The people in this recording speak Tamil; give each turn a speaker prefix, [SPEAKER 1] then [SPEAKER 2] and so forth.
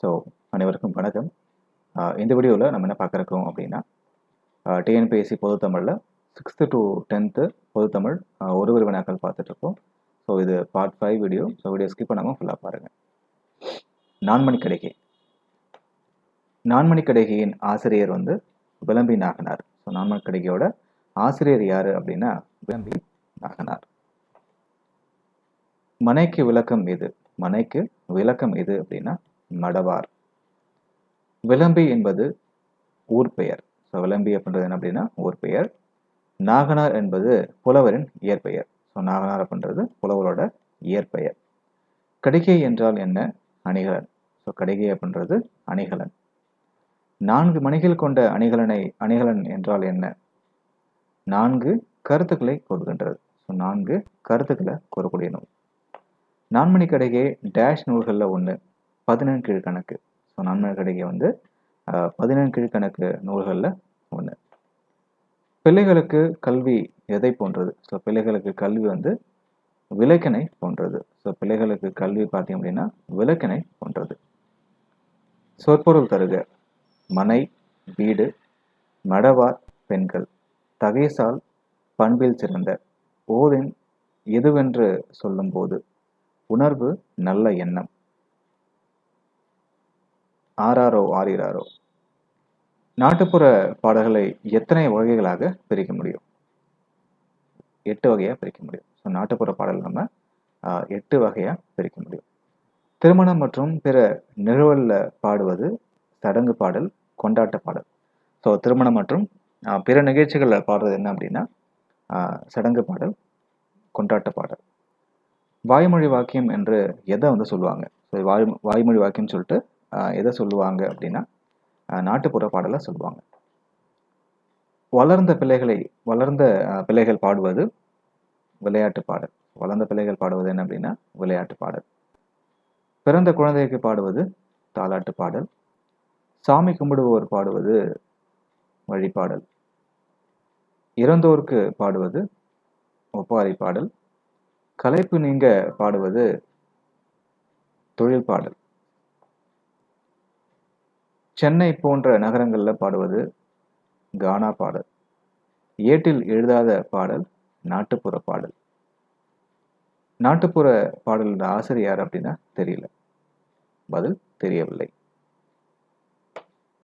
[SPEAKER 1] ஸோ அனைவருக்கும் வணக்கம். இந்த வீடியோவில் நம்ம என்ன பார்க்குறோம் அப்படின்னா டிஎன்பிஎஸ்சி பொதுத்தமிழில் சிக்ஸ்த்து டு டென்த்து பொதுத்தமிழ் ஆஹ் ஒரு ஒரு வினாக்கள் பார்த்துட்ருக்கோம் ஸோ இது part five video so video skip பண்ணாமல் ஃபுல்லாக பாருங்கள் நான்மணி கடைகை. நான்மணி கடைகையின் ஆசிரியர் வந்து விளம்பி நாகனார். ஸோ நான்மணி கடைகையோட ஆசிரியர் யார் அப்படின்னா விளம்பி நாகனார். மனைக்கு விளக்கம் எது? மனைக்கு விளக்கம் எது அப்படின்னா மடவார் விளம்பி என்பது ஊர் பெயர். ஸோ விளம்பி அப்படின்றது என்ன அப்படின்னா ஊர் பெயர். நாகனார் என்பது புலவரின் இயற்பெயர். ஸோ நாகனார் அப்படின்றது புலவரோட இயற்பெயர். கடிகை என்றால் என்ன? அணிகலன். ஸோ கடிகை அப்படின்றது அணிகலன். நான்கு மணிகள் கொண்ட அணிகலனை அணிகலன் என்றால் என்ன? நான்கு கருத்துக்களை கொடுக்கின்றது ஸோ நான்கு கருத்துக்களை கூறக்கூடிய நூல். நான்மணி கடிகை டேஷ் நூல்களில் ஒன்று பதினெண் கீழ்கணக்கு. ஸோ நான்மணி வந்து அஹ், பதினெண் கீழ்கணக்கு நூல்களில் ஒன்று பிள்ளைகளுக்கு கல்வி எதை போன்றது? ஸோ பிள்ளைகளுக்கு கல்வி வந்து விளக்கினை போன்றது. ஸோ பிள்ளைகளுக்கு கல்வி பார்த்தீங்க அப்படின்னா விளக்கினை போன்றது. சொற்பொருள் தருக. மனை வீடு மடவார் பெண்கள். தகைசால் பண்பில் சிறந்த. ஓதின் எதுவென்று சொல்லும்போது உணர்வு நல்ல எண்ணம். ஆறாரோ ஆறிராரோ நாட்டுப்புற பாடல்களை எத்தனை வகைகளாக பிரிக்க முடியும்? எட்டு வகையாக பிரிக்க முடியும். ஸோ நாட்டுப்புற பாடல் நம்ம எட்டு வகையாக பிரிக்க முடியும். திருமணம் மற்றும் பிற நிகழ்வுகளில் பாடுவது சடங்கு பாடல் கொண்டாட்ட பாடல். ஸோ திருமணம் மற்றும் பிற நிகழ்ச்சிகளில் பாடுறது என்ன அப்படின்னா சடங்கு பாடல் கொண்டாட்ட பாடல். வாய்மொழி வாக்கியம் என்று எதை வந்து சொல்லுவாங்க? ஸோ வாய் வாய்மொழி வாக்கியம் சொல்லிட்டு எதை சொல்லுவாங்க அப்படின்னா நாட்டுப்புற பாடலை சொல்லுவாங்க. வளர்ந்த பிள்ளைகளை வளர்ந்த பிள்ளைகள் பாடுவது விளையாட்டு பாடல். வளர்ந்த பிள்ளைகள் பாடுவது என்ன அப்படின்னா விளையாட்டு பாடல். பிறந்த குழந்தைக்கு பாடுவது தாலாட்டு பாடல். சாமி கும்பிடுவோர் பாடுவது வழிபாடல். இறந்தோருக்கு பாடுவது ஒப்பாரி பாடல். கலைப்பு நீங்க பாடுவது தொழில் பாடல். சென்னை போன்ற நகரங்களில் பாடுவது கானா பாடல். ஏட்டில் எழுதாத பாடல் நாட்டுப்புற பாடல். நாட்டுப்புற பாடலோட ஆசிரியர் யார் அப்படின்னா தெரியல. பதில் தெரியவில்லை.